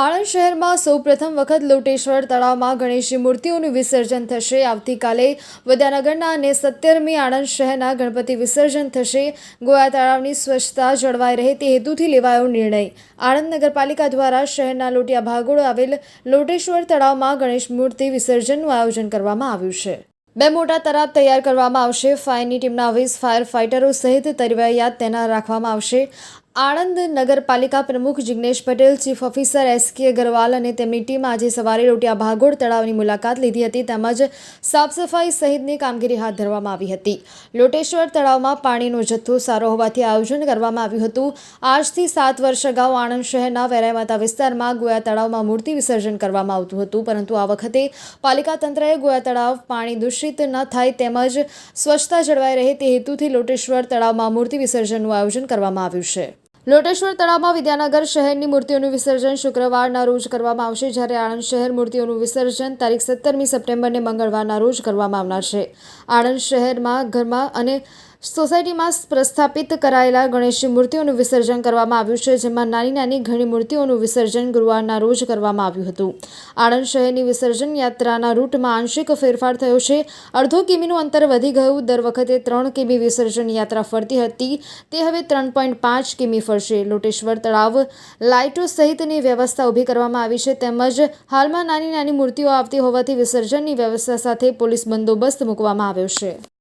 આણંદ શહેરમાં સૌપ્રથમ વખત લોટેશ્વર તળાવમાં ગણેશજી મૂર્તિઓનું વિસર્જન થશે. આવતીકાલે વદ્યાનગરના અને સત્તરમી આણંદ શહેરના ગણપતિ વિસર્જન થશે. ગોયા તળાવની સ્વચ્છતા જળવાઈ રહે તે હેતુથી લેવાયો નિર્ણય. આણંદ નગરપાલિકા દ્વારા શહેરના લોટિયા ભાગોળ આવેલ લોટેશ્વર તળાવમાં ગણેશ મૂર્તિ વિસર્જનનું આયોજન કરવામાં આવ્યું છે. બે મોટા તળાવ તૈયાર કરવામાં આવશે. ફાયરની ટીમના વીસ ફાયર ફાઇટરો સહિત તરવૈયાત તેના રાખવામાં આવશે. આણંદ નગરપાલિકા પ્રમુખ Jignesh Patel, chief officer S K Agrawal અને તેમની ટીમ આજે સવારે રોટિયા ભાગોળ તળાવની મુલાકાત લીધી હતી, તેમજ સાફ સફાઈ સહિતની કામગીરી હાથ ધરવામાં આવી હતી. લોટેશ્વર તળાવમાં પાણીનો જથ્થો સારો હોવાથી આયોજન કરવામાં આવ્યું હતું. આજથી સાત વર્ષ અગાઉ આણંદ શહેરના વેરાયમાતા વિસ્તારમાં ગોયા તળાવમાં મૂર્તિ વિસર્જન કરવામાં આવતું હતું, પરંતુ આ વખતે પાલિકા તંત્રએ ગોયા તળાવ પાણી દૂષિત ન થાય તેમજ સ્વચ્છતા જળવાઈ રહે તે હેતુથી લોટેશ્વર તળાવમાં મૂર્તિ વિસર્જનનું આયોજન કરવામાં આવ્યું છે. લોટેશ્વર તળાવમાં વિદ્યાનગર શહેરની મૂર્તિઓનું વિસર્જન શુક્રવારના રોજ કરવામાં આવશે જ્યારે આણંદ શહેર મૂર્તિઓનું વિસર્જન તારીખ સત્તરમી સપ્ટેમ્બરને મંગળવારના રોજ કરવામાં આવનાર છે. આણંદ શહેરમાં ઘરમાં અને સોસાયટીમાં પ્રસ્થાપિત કરાયેલા ગણેશની મૂર્તિઓનું વિસર્જન કરવામાં આવ્યું છે, જેમાં નાની નાની ઘણી મૂર્તિઓનું વિસર્જન ગુરુવારના રોજ કરવામાં આવ્યું હતું. આણંદ શહેરની વિસર્જન યાત્રાના રૂટમાં આંશિક ફેરફાર થયો છે. અડધો કિમીનું અંતર વધી ગયું. દર વખતે ત્રણ કિમી વિસર્જન યાત્રા ફરતી હતી. તે હવે ત્રણ પોઈન્ટ પાંચ કિમી ફરશે. લોટેશ્વર તળાવ લાઇટો સહિતની વ્યવસ્થા ઊભી કરવામાં આવી છે. તેમજ હાલમાં નાની નાની મૂર્તિઓ આવતી હોવાથી વિસર્જનની વ્યવસ્થા સાથે પોલીસ બંદોબસ્ત મૂકવામાં આવ્યો છે.